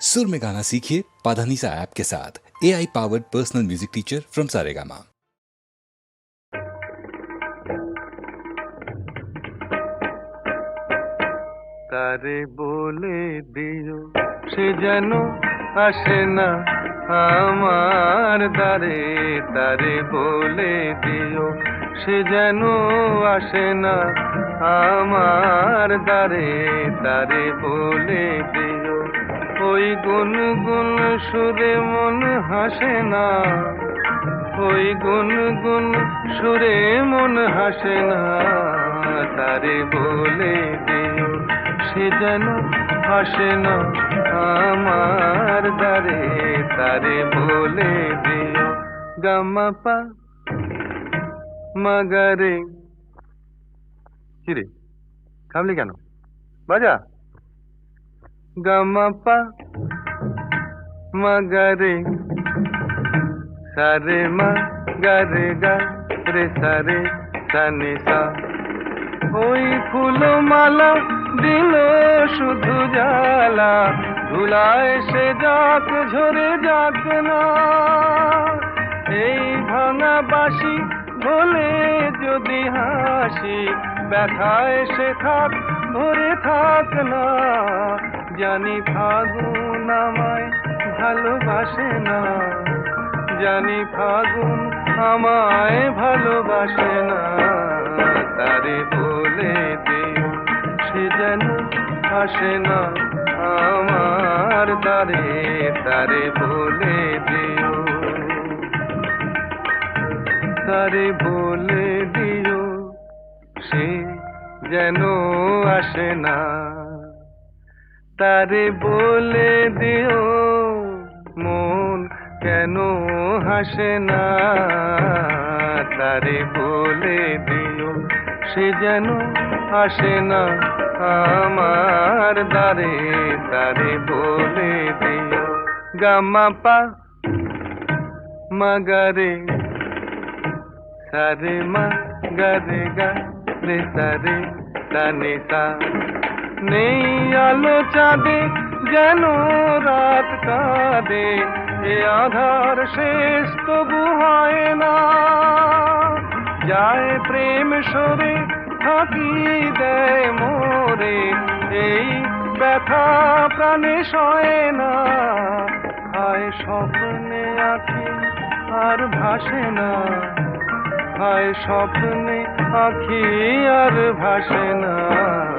सुर में गाना सीखिए पाधानीसा ऐप के साथ A I powered personal music teacher from Saregama তারে বলে দিও সে যেন আসে না আমার দ্বারে তারে বলে দিও সে যেন আসে না আমার দ্বারে তারে বলে দিও ওই গুন গুন সুরে মন হাসে না। ওই গুন গুন সুরে মন হাসে না। তারে বলে দিও সে যেন হাসে না আমার দ্বারে। তারে বলে দিও গামাপা মাগারে। কিরে থামলি কেন? বাজা? গামাপা মাগারে সারে মা গারে গা রে সারে সানে সা ওই ফুল মালা দিল শুধু জ্বালা ধুলায় সে যাক ঝরে যাক না এই ভাঙা বাসি বলে যদি হাসি, ব্যথায় সে থাক ধরে থাক না। জানি ফাগুন আমায় ভালোবাসে না। জানি ফাগুন আমায় ভালোবাসে না। তারে বলে দিও, সে যেন আসে না। আমার দ্বারে তারে বলে দিও। তারে বলে দিও, সে যেন আসে না। তারে বলে দিও, মন কেন হাসে না? তারে বলে দিও, সে যেন আসে না আমার দ্বারে। তারে বলে দিও, গামা পা মাগারে। সারে মা গারে গা রে, সারে সানে সা নেই আলো চাঁদে, যেন রাত কাঁদে এ আধার শেষ তবু হয় না। যায় প্রেম সরে থাকি দেয় মোরে। এই ব্যথা প্রাণে সয় না। হায় স্বপ্নে আঁকি আর ভাসে না। হায় স্বপ্নে আঁখি আর ভাসে না।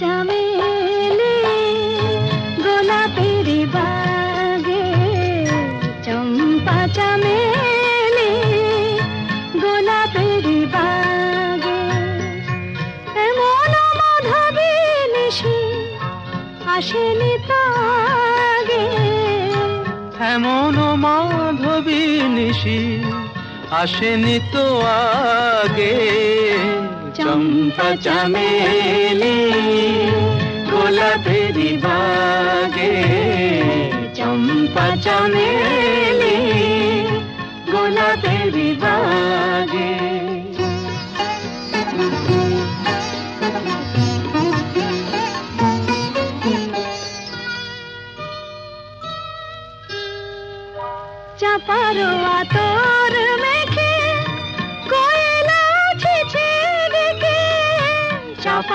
চামেলি গোলাপের বাগে চম্পা চামেলি গোলাপের বাগে এমন মাধবী নিশি আসেনি তাগে। এমন মাধবী নিশি আসেনি তো আগে। চম্পা চামেলি গোলাপেরি বাগে। চম্পা চামেলি গোলাপেরি বাগে। চাপারো আতর মেখে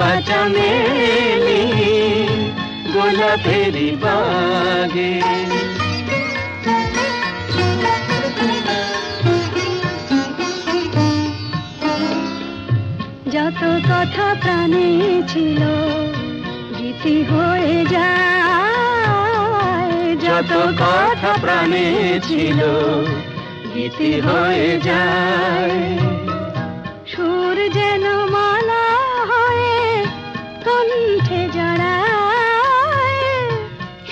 চামেলি গোলাপেরি বাগে। যত কথা প্রাণে ছিল, গীতি হয়ে যায়। যত কথা প্রাণে ছিল, গীতি হয়ে যায়।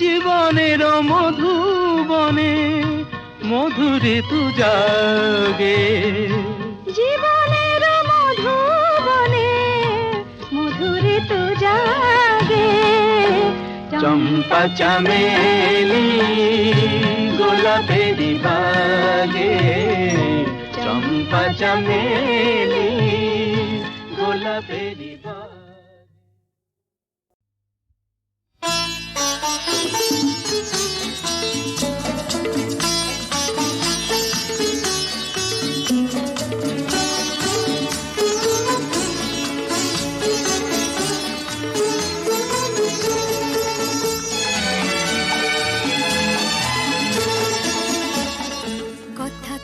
জীবনের মধুবনে মধুরে তু জাগে। জীবনের মধুবনে মধুরে তো জাগে। চম্পা চামেলি গোলাপেরি বাগে চম্পা চামেলি গোলাপেরি বাগে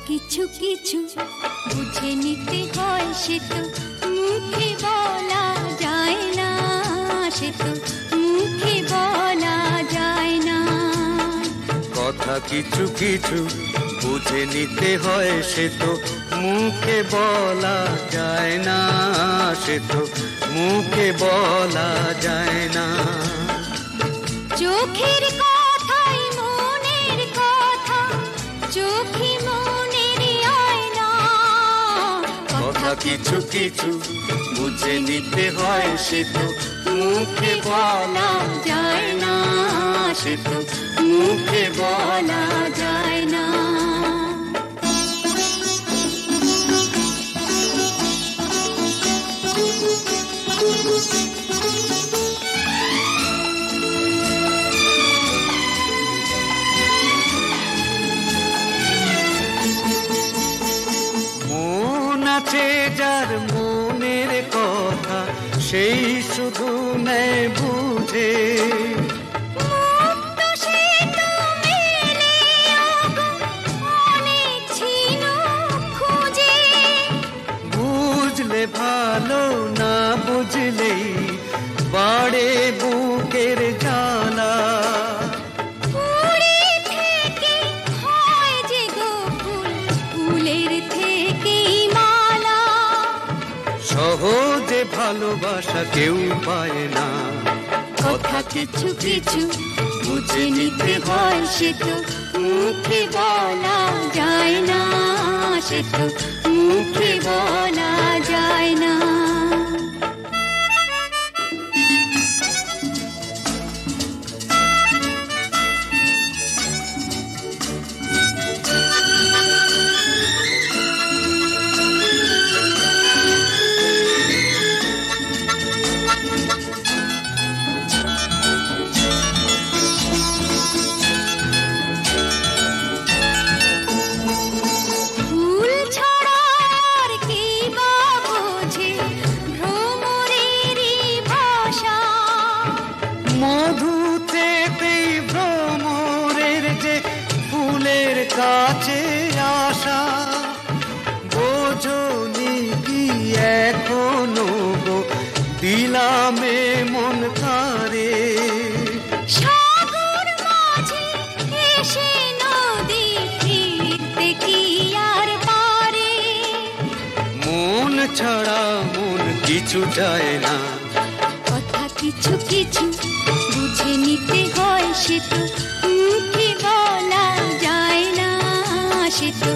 কিছু কিছু বুঝে নিতে হয় সে তো মুখে কিছু কিছু বুঝে নিতে হয় সে তো। মুখে বলা যায় না সে তো মুখে বলা যায় না। চোখের কথাই মনের কথা চোখে মনের আয়না। কথা কিছু কিছু বুঝে নিতে হয় সে তো। মুখে বলা যায় না। সে তো মুখে বলা যায় না। বাড়ে বুকের মালা। সহজে ভালোবাসা কেউ পায় না। কথা কিছু কিছু বুঝে নিতে হয় সে তো মুখে বলা যায় না সে তো মুখে বলা যায় না। ছাড়া মন কিছু চায় না। কথা কিছু কিছু বুঝে নিতে হয় সে তো মুখে বলা যায় না সে তো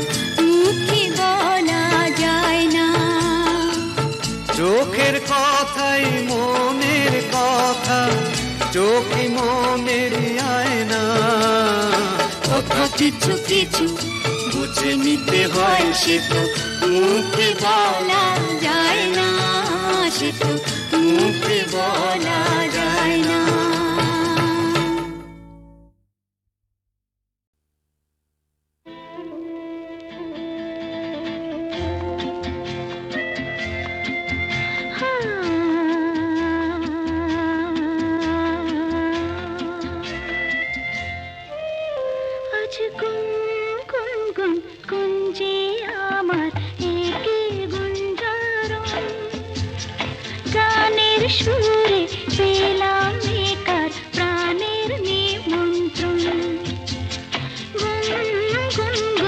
মুখে বলা যায় না। চোখের কথাই মনের কথা চোখে মনের আয় না কথা কিছু কিছু বুঝে নিতে হয় সে তো अंत जाला जाना கொண்டு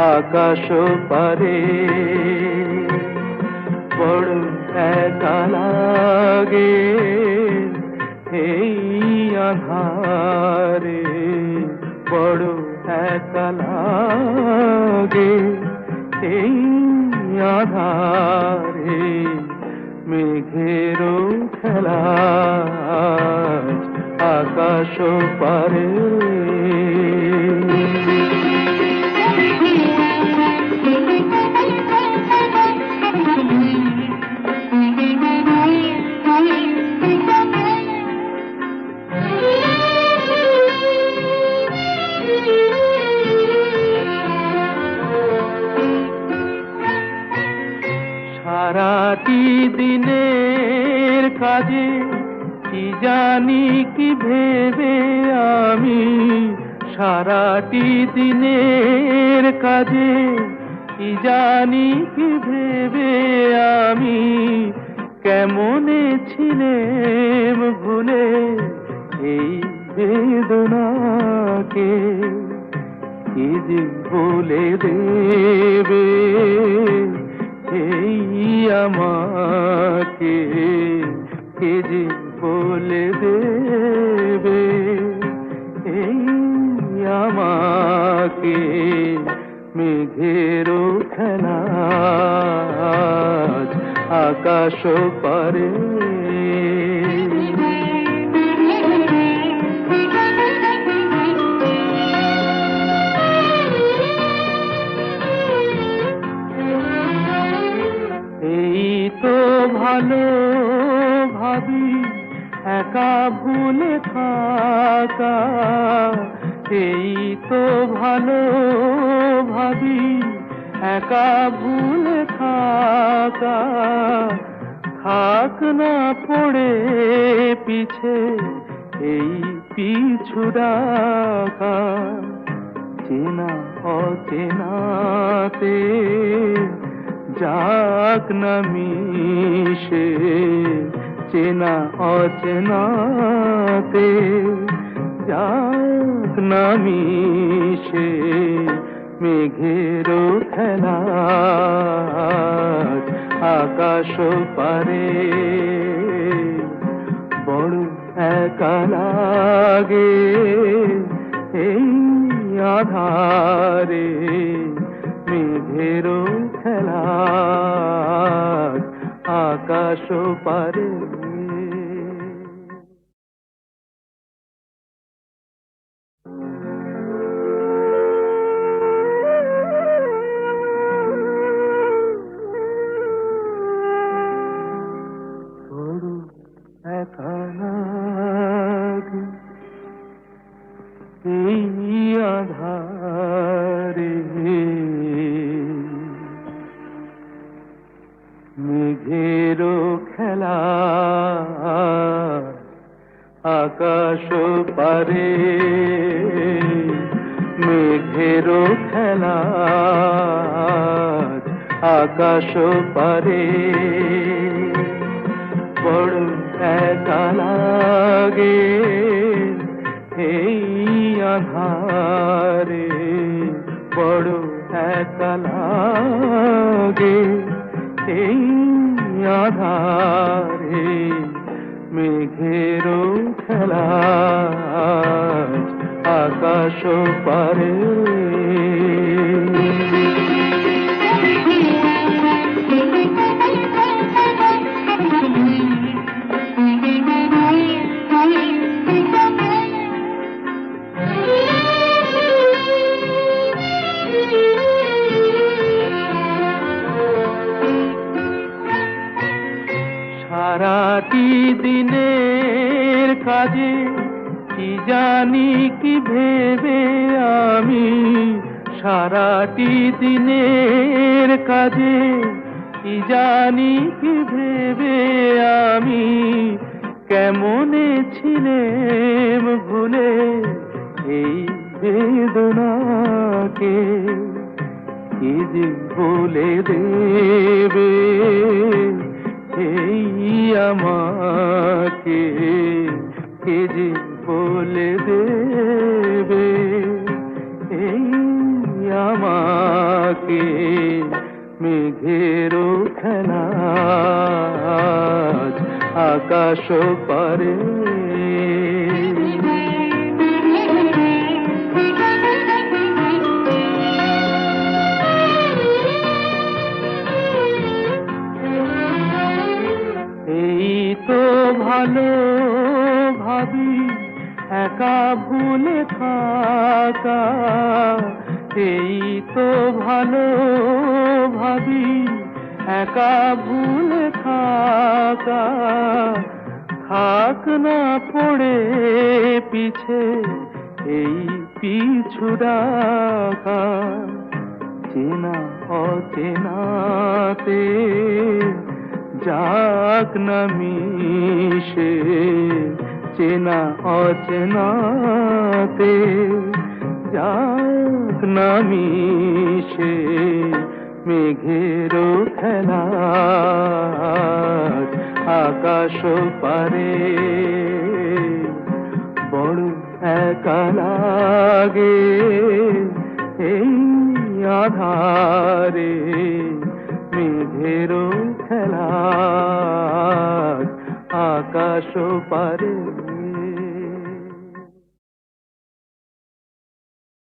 আকাশ পারে। বড় একা লাগে এই আধারে। বড় একা লাগে এই আধারে। মেঘেরও খেলা আকাশ পারে। যে কি জানি, কি ভেবে আমি সারাটি দিনের কাজে, কি জানি, কি ভেবে আমি কেমন ছিলেম ভুলে এই বেদনাকে? কি যে বলে দেবে, এই আমার আকাশ পারে। এই তো ভালো ভাবি, একা ভুলে থাকা। এই তো ভালো ভাবি, একা ভুলে থাকা। থাক না পড়ে পিছে, এই পিছু ডাকা চেনা অচেনাতে যাক না মিশে, চেনা অচেনাতে যাক না মিশে, মেঘেরও খেলা আকাশ পারে। বড় একা লাগে এই আধারে। মেঘেরও খেলা আকাশ পারে। আকাশ পারে। বড় একা লাগে এই আধারে। বড় একা লাগে এই আধারে। মেঘেরও খেলা আকাশ পারে। জানি কি ভেবে আমি সারাটি দিনের কাজে, কি জানি কি ভেবে আমি কেমনে ছিলেম ভুলে এই বেদনাকে যে বলে দেবে এই আমাকে, কে যে বলে দেবে এই আমাকে মেঘের খেলা আকাশ পারে এই তো ভালো ভাবি, একা ভুলে থাকা। থাক না পড়ে পিছে এই পিছু ডাকা। চেনা অচেনাতে যাক না মিশে, চেনা অচেনাতে যাক নামিশে মেঘেরও খেলা। আকাশ পারে, বড় একা লাগে এই আধারে। মেঘেরও খেলা আকাশ পারে।